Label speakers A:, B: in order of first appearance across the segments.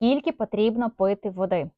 A: Скільки потрібно пити води?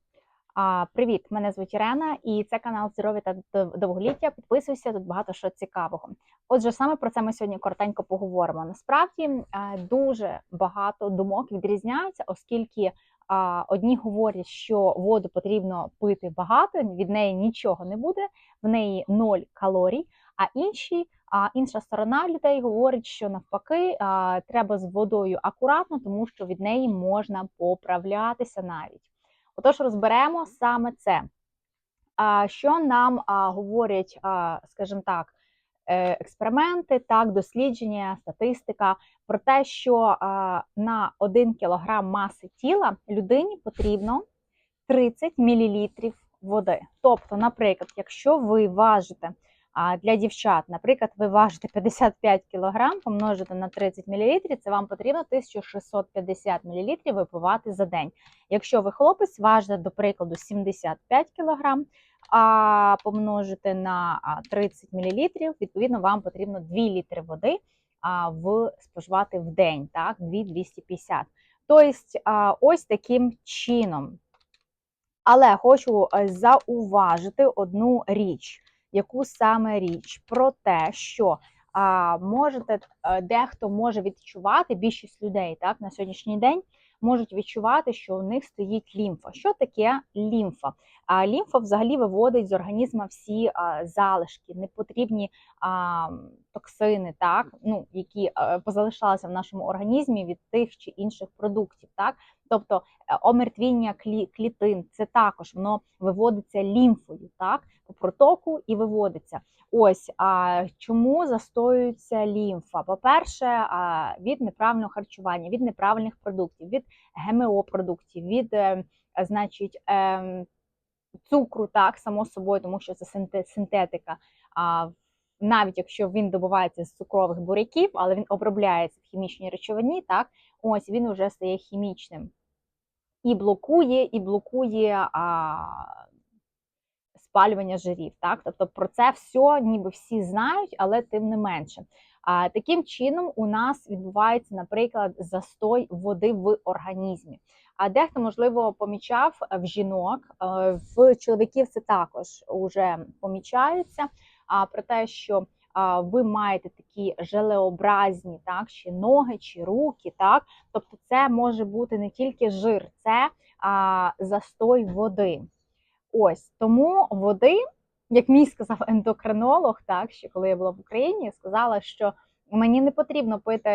A: А, привіт, мене звуть Ірена, і це канал Здоров'я та довголіття. Підписуйся, тут багато що цікавого. Отже, саме про це ми сьогодні коротенько поговоримо. Насправді е, дуже багато думок відрізняються, оскільки а, одні говорять, що воду потрібно пити багато, від неї нічого не буде, в неї ноль калорій. А інші, а інша сторона людей говорить, що навпаки а, треба з водою акуратно, тому що від неї можна поправлятися навіть. Отож, розберемо саме це. А що нам а, говорять, а, скажімо так, е, експерименти, так, дослідження, статистика про те, що а, на 1 кг маси тіла людині потрібно 30 мл води. Тобто, наприклад, якщо ви важите а, для дівчат, наприклад, ви важите 55 кг, помножите на 30 мл, це вам потрібно 1650 мл випивати за день. Якщо ви хлопець, важите, до прикладу, 75 кг, а помножите на 30 мл, відповідно, вам потрібно 2 літри води в, споживати в день, так, 2-250. Тобто, ось таким чином. Але хочу е, зауважити одну річ. Яку саме річ? Про те, що а, можете, е, дехто може відчувати, більшість людей так, на сьогоднішній день можуть відчувати, що у них стоїть лімфа. Що таке лімфа? А лімфа взагалі виводить з організму всі залишки, непотрібні токсини, так, ну, які позалишалися в нашому організмі від тих чи інших продуктів. Так? Тобто е, омертвіння клі, клітин, це також воно виводиться лімфою, так, по протоку і виводиться. Ось а чому застоюється лімфа? По-перше, від неправильного харчування, від неправильних продуктів, від ГМО продуктів, від е, значить, е, цукру, так, само собою, тому що це синтетика. А, навіть якщо він добувається з цукрових буряків, але він обробляється в хімічній речовині, так, ось він вже стає хімічним. І блокує, і блокує а, спалювання жирів. Так? Тобто про це все ніби всі знають, але тим не менше. А, таким чином у нас відбувається, наприклад, застой води в організмі. А дехто, можливо, помічав в жінок, е, в чоловіків це також вже помічається. А про те, що ви маєте такі желеобразні, так, чи ноги, чи руки, так. Тобто, це може бути не тільки жир, це а, застой води. Ось тому води, як мій сказав ендокринолог, так ще коли я була в Україні, сказала, що мені не потрібно пити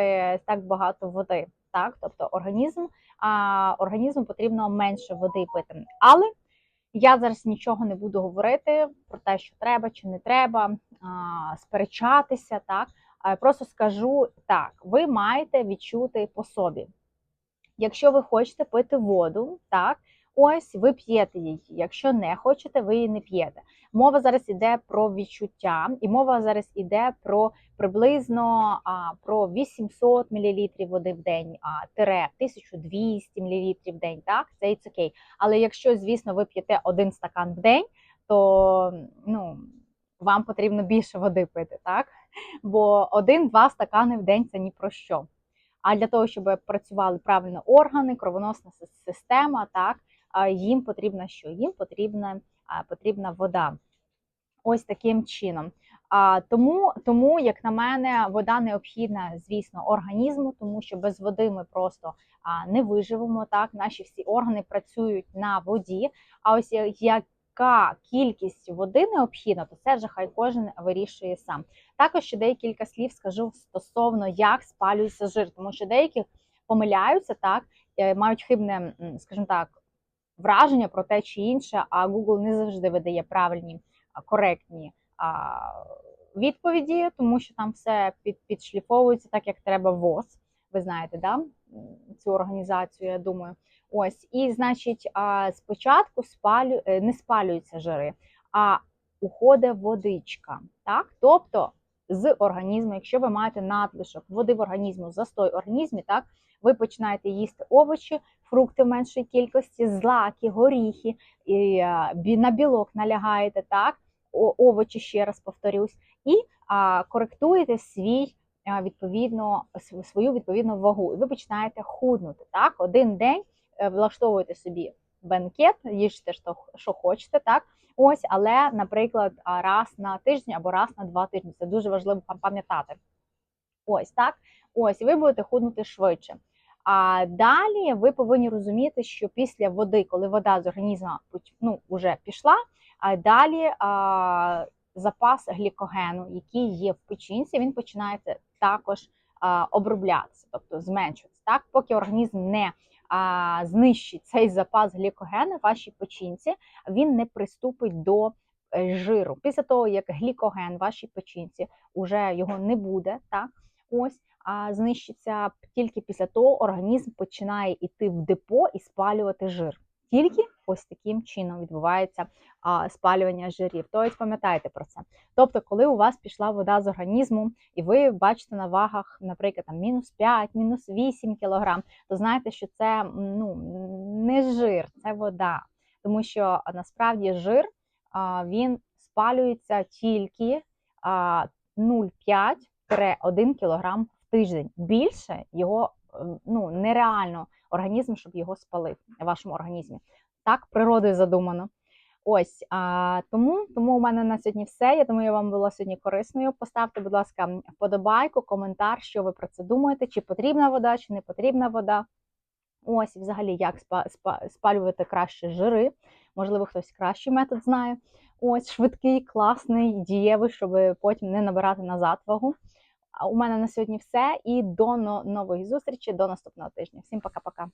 A: так багато води. Так, тобто організм, а, організму потрібно менше води пити. Але я зараз нічого не буду говорити про те, що треба чи не треба, сперечатися. Так, просто скажу так: ви маєте відчути по собі. Якщо ви хочете пити воду, так, ось ви п'єте її. Якщо не хочете, ви її не п'єте. Мова зараз іде про відчуття, і мова зараз іде про приблизно а, про 800 мл води в день, а тире 1200 мл в день. Так, це і окей. Але якщо, звісно, ви п'єте один стакан в день, то ну. Вам потрібно більше води пити, так? Бо один-два стакани в день це ні про що. А для того, щоб працювали правильно органи, кровоносна система, так їм потрібна що? Їм потрібна, потрібна вода. Ось таким чином. А, тому, тому, як на мене, вода необхідна, звісно, організму, тому що без води ми просто а, не виживемо. Так, наші всі органи працюють на воді. А ось яка кількість води необхідна, то це вже хай кожен вирішує сам. Також ще декілька слів скажу стосовно як спалюється жир, тому що деякі помиляються так, е, мають хибне, скажімо так, враження про те чи інше, а Google не завжди видає правильні, коректні відповіді, тому що там все під, підшліфовується так, як треба ВОЗ. Ви знаєте, да? цю організацію, я думаю. Ось, і значить, спочатку спалю, е, не спалюються жири, а уходить водичка. Так? Тобто з організму, якщо ви маєте надлишок води в організму, застой в організмі, так, ви починаєте їсти овочі, фрукти в меншій кількості, злаки, горіхи, і, на білок налягаєте, так, овочі, ще раз повторюсь, і а, коректуєте свій а, відповідно, свою відповідну вагу. І ви починаєте худнути. Так? Один день е, влаштовуєте собі бенкет, їжте що, хочете, так? Ось, але, наприклад, раз на тиждень або раз на два тижні. Це дуже важливо пам'ятати. Ось так. Ось, ви будете худнути швидше. А далі ви повинні розуміти, що після води, коли вода з організму ну, вже пішла, а далі а, запас глікогену, який є в печінці, він починає також оброблятися, тобто зменшуватися. Так, поки організм не а, знищить цей запас глікогену в вашій печінці, він не приступить до е, жиру. Після того, як глікоген в вашій печінці вже його не буде, так ось а знищиться тільки після того, організм починає йти в депо і спалювати жир. Тільки ось таким чином відбувається а, спалювання жирів. Тобто пам'ятайте про це. Тобто, коли у вас пішла вода з організму, і ви бачите на вагах, наприклад, там мінус 5, мінус 8 кілограм, то знаєте, що це ну, не жир, це вода. Тому що насправді жир а, він спалюється тільки а, 0,5-1 кг в тиждень. Більше його ну, нереально організм, щоб його спалив в вашому організмі. Так, природою задумано. Ось а, тому, тому у мене на сьогодні все. Я думаю, я вам була сьогодні корисною. Поставте, будь ласка, вподобайку, коментар, що ви про це думаєте, чи потрібна вода, чи не потрібна вода. Ось, і взагалі, як спа, спа, спалювати краще жири. Можливо, хтось кращий метод знає. Ось швидкий, класний, дієвий, щоб потім не набирати назад вагу. А у мене на сьогодні все. І до но- нової зустрічі, до наступного тижня. Всім пока-пока.